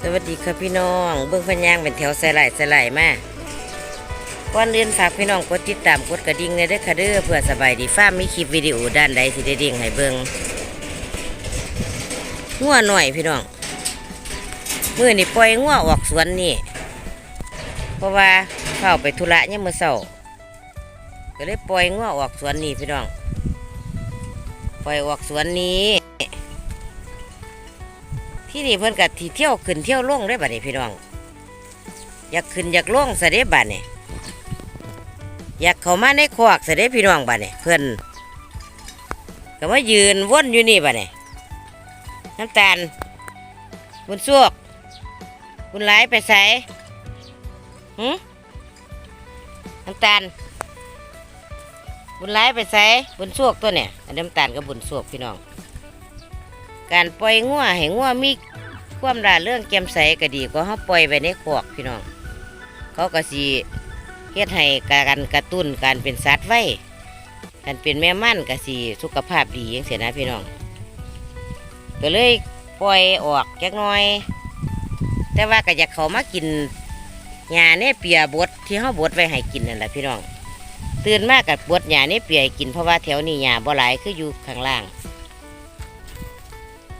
สวัสดีครับพี่น้อง เบิ้องพันยางเป็นแถวใส่ไหลใส่ไหลมาก่อนอื่นฝากพี่น้องกดติดตามกดกระดิ่งในเด้อค่ะเด้อเพื่อสบายดีฟ้ามีคลิปวิดีโอด้านใดที่ได้เด้งให้เบิ้งงัวหน่อยพี่น้องมื่อนี่ปล่อยงัวออกสวนนี่เพราะว่าเข้าไปธุระเนี่ยามมื่อเช้าก็เลยปล่อยงัวออกสวนนี่พี่น้องปล่อยออกสวนนี้ ที่นี่เพิ่นกับที่เที่ยวขึ้นเที่ยวลงได้บัดนี้พี่น้อง อยากขึ้นอยากลงสะเด็จบัดนี่อยากเข้ามาในคอกสด็จพี่น้องบัดนี่เพิ่นก็มายืนวนอยู่นี่บัดนี่น้ำตาลบุญซวกบุญหลายไปใส่หืมน้ำตาล บุญหลายไปใส่บุญซวกตัวเนี่ยอันน้ำตาลกับบุญซวกพี่น้องการปล่อยงัวให้งัวมี ความร่าเรื่องแจ่มใสก็ดีกว่าเขาปล่อยไปในคอกพี่น้อง เขาก็สิเฮ็ดให้การกระตุ้นการเป็นสัตว์ไว้การเป็นแม่มั่นก็สิสุขภาพดีอย่างเสียนะพี่น้องก็เลยปล่อยออกจักน่อย แต่ว่าก็อยากเขามากินหญ้าเนี่ยเปียบดที่เขาบดไว้ให้กินนั่นแหละพี่น้อง ตื่นมากกับบดหญ้าเนี่ยเปียกินเพราะว่าแถวนี้หญ้าบ่หลายคืออยู่ข้างล่าง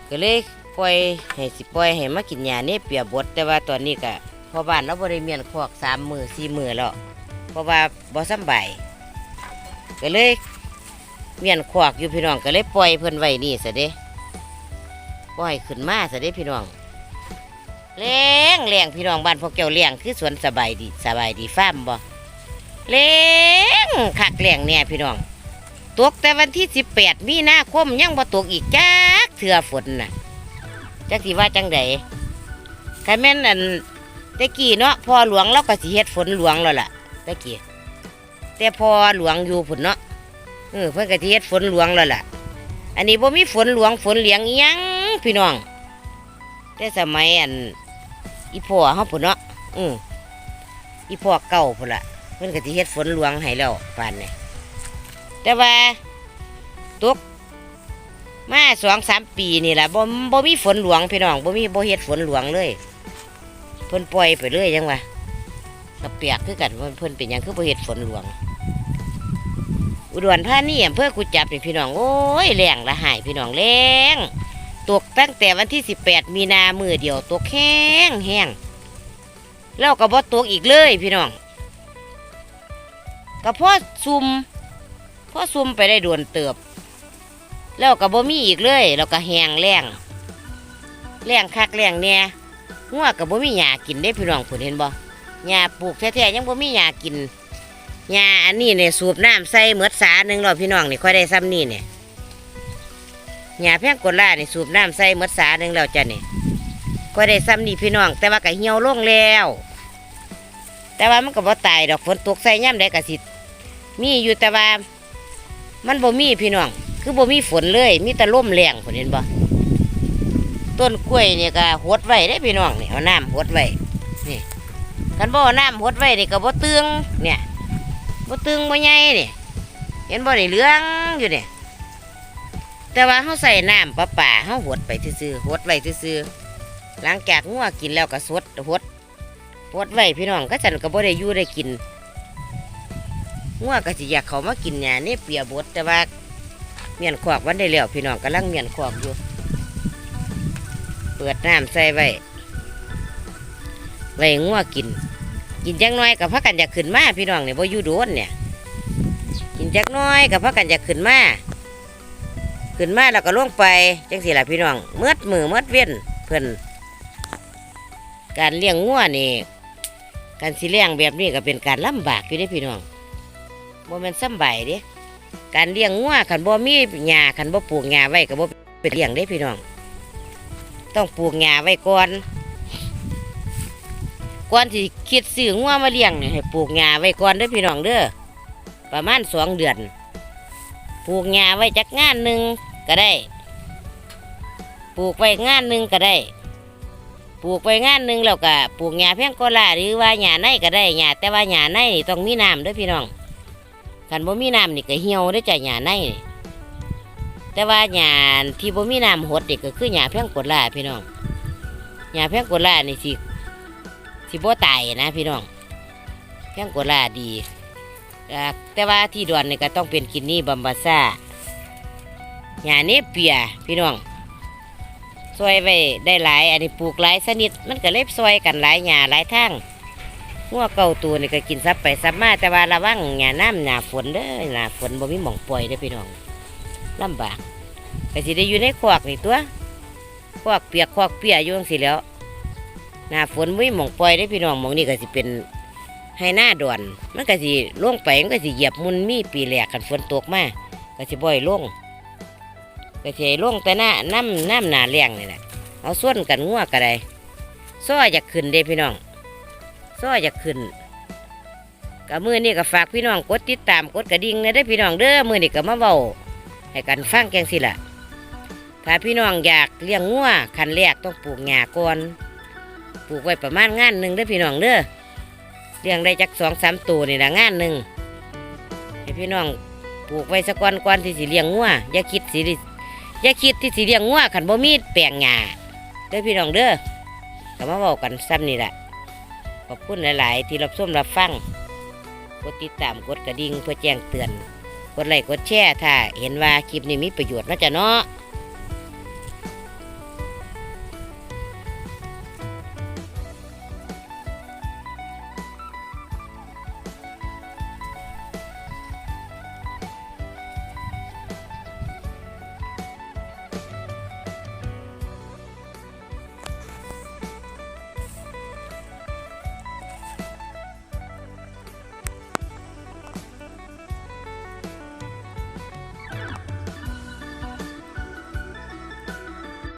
ก็เลย ปล่อยให้สิปล่อยให้มากินยาเนี่ยเปียบดแต่ว่าตอนนี้ก็พอบ้านเราบริเมียนคอกสามมือสี่มือแล้วเพราะว่าบ่สำบายก็เลยเมียนคอกอยู่พี่น้องก็เลยปล่อยเพิ่นไว้นี่ซะเด้ปล่อยขึ้นมาซะเด้พี่น้องเลี้ยงเลี้ยงพี่น้องบ้านพวกเกี่ยวเลี้ยงคือสวนสบายดีสบายดีฟาร์มบ่เลี้ยงคักเลี้ยงเนี่ยพี่น้องตกแต่วันที่สิบแปดมีนาคมยังบ่ตกอีกจักเถื่อฝนน่ะ จักสิว่าจังใดใครแม่นอันตะกี้เนาะพอหลวงเราก็สิเฮ็ดฝนหลวงแล้วล่ะตะกี้แต่พอหลวงอยู่พุ่นเนาะเออเพิ่นก็สิเฮ็ดฝนหลวงแล้วล่ะ อันนี้บ่มีฝนหลวงฝนเหลียงอิหยังพี่น้อง แต่สมัยอันอีพ่อเฮาพุ่นเนาะอืออีพ่อเก่าพุ่นล่ะเพิ่นก็สิเฮ็ดฝนหลวงให้แล้วปานนี้แต่ว่าตก มาสองสามปีนี่แหละบ่บ่มีฝนหลวงพี่น้องบ่มีบ่เฮ็ดฝนหลวงเลยเพิ่นปล่อยไปเรื่อยยังวะก็เปียกคือกันเพิ่นเป็นหยังคือบ่เฮ็ดฝนหลวง อุดรธานีอำเภอกุจับนี่พี่น้องโอ้ยแรงละหายพี่น้องแรงตกตั้งแต่วันที่ 18 มีนามือเดียวตกแห้งแห้งแล้วก็บ่ตกอีกเลยพี่น้องก็เพราะซุมพอซุ่มไปได้โดนเติบ แล้วก็บ่มีอีกเลย แล้วก็แหงแรงแรงคักแรงเนี่ยงัวก็บ่มีหญ้ากินได้พี่น้องผุนเห็นบ่หญ้าปลูกแท้ๆยังบ่มีหญ้ากินหญ้าอันนี้เนี่ยสูบน้ำใส่เหมือดสาหนึ่งแล้วพี่น้องนี่ค่อยได้ซ้ำนี่เนี่ยหญ้าแพงกดล่านี่สูบน้ำใส่เหมือดสาหนึ่งแล้วจ้ะนี่ค่อยได้ซ้ำนี่พี่น้อง แต่ว่าก็เหี่ยวลงแล้ว แต่ว่ามันก็บ่ตายดอกฝนตกใส่ย่ำได้ก็สิมีอยู่แต่ว่ามันบ่มีพี่น้อง คือบ่มีฝนเลย มีแต่ลมแรงฝนเห็นบ่ต้นกล้วยเนี่ยก็หดไว้ได้พี่น้องเนี่ยเอาน้ำหดไว้นี่กันบ่เอาน้ำหดไว้นี่ก็บ่ตึงเนี่ยบ่ตึงบ่ใหญ่นี่เห็นบ่นี่เหลืองอยู่เนี่ยแต่ว่าเฮาใส่น้ำประปาเฮาหดไปซื่อหดไว้ซื่อหลังจากงัวกินแล้วก็สดหดหดไว้พี่น้องก็ฉันก็บ่ได้อยู่ได้กินงัวก็สิอยากเขามากินหญ้านี่เปียบดแต่ว่า เมียนขวากวันได้แล้วพี่น้องกำลังเมียนขวากอยู่ เปิดน้ำใส่ไว้ไว้งัวกิน กินจักน้อยกับพักกันอยากขึ้นมาพี่น้องเนี่ยบ่อยู่โดนเนี่ย กินจักน้อยกับพักกันอยากขึ้นมาขึ้นมาแล้วก็ล่วงไปจังสิล่ะพี่น้องเมื่อมือเมื่อเวียนเพิ่นการเลี้ยงงัวนี่การสิเลี้ยงแบบนี้ก็เป็นการลำบากอยู่ด้พี่น้องบ่แม่นสบายเด้ การเลี้ยงงัวคันบ่มีหญ้าคันบ่ปลูกหญ้าไว้ก็บ่เป็นเลี้ยงเด้พี่น้อง ต้องปลูกหญ้าไว้ก่อนก่อนที่คิดซื้องัวมาเลี้ยงนี่ให้ปลูกหญ้าไว้ก่อนเด้อพี่น้องเด้อประมาณสองเดือนปลูกหญ้าไว้จักงานหนึ่งก็ได้ ปลูกไว้งานหนึ่งก็ได้ ปลูกไว้งานหนึ่งแล้วก็ปลูกหญ้าแพงโกลาหรือว่าหญ้าในก็ได้หญ้าแต่ว่าหญ้าในนี่ต้องมีน้ำเด้วยพี่น้อง คันบ่มีน้ำนี่ก็เหี่ยวได้จ้ะหญ้าในแต่ว่าหญ้าที่บ่มีน้ำหดนี่ก็คือหญ้าเพียงกดลาพี่น้องหญ้าแพงโกล่านี่สิสิบ่ตายนะพี่น้องแพงโกล่าดีแต่ว่าที่ดอนนี่ก็ต้องเป็นกินนี่บัมบาซ่าหญ้าเนเปียพี่น้องซอยไว้ได้หลาย อันนี้ปลูกหลายชนิดมันก็เล็บซอยกันหลายหญ้าหลายทาง งัวเก่าตัวนี่ก็กินซับไปซับมาแต่ว่าระวังหญ้าน้ำหญ้าฝนเด้อหญ้าฝนบ่มีหม่องปล่อยเด้อพี่น้องลำบากก็สิได้อยู่ในคอกนี่ตัวควักเปียกควักเปียอยู่จังสิแล้วหน้าฝนไม่หมองปล่อยได้พี่น้องหมองนี่ก็สิเป็นให้หน้าด่วนมันก็สิล่วงไปมันก็สิเหยียบมุนมีปีแหลกกันฝนตกมาก็สิบ่อยล่วงก็สิล่วงแต่หน้าน้ำน้ำหนาเลี้ยงนี่แหละเอาส่วนกันงัวก็ได้ซ้ออยากขึ้นเด้พี่น้อง ซ้ออยากขึ้นกับมือนี่ก็ฝากพี่น้องกดติดตามกดกระดิ่งนะได้พี่น้องเด้อมือนี่ก็มาเบาให้กันฟังแกงสิล่ะถ้าพี่น้องอยากเลี้ยงงัวคันแรกต้องปลูกหญ้าก่อนปลูกไว้ประมาณงานหนึ่งเด้พี่น้องเด้อเลี้ยงได้จักสองสามตัวนี่ละงานหนึ่งให้พี่น้องปลูกไว้สักก่อนก่อนที่สิเลี้ยงงัวอย่าคิดสิอย่าคิดที่สิเลี้ยงงัวขันบ่มีแปลงหญ้าเด้อพี่น้องเด้อก็มาบอกกันซ้ำนี่แหละ ขอบคุณหลาย ๆ ที่รับชมรับฟัง กดติดตามกดกระดิ่งเพื่อแจ้งเตือน กดไลค์กดแชร์ถ้าเห็นว่าคลิปนี้มีประโยชน์นะจ๊ะเนาะ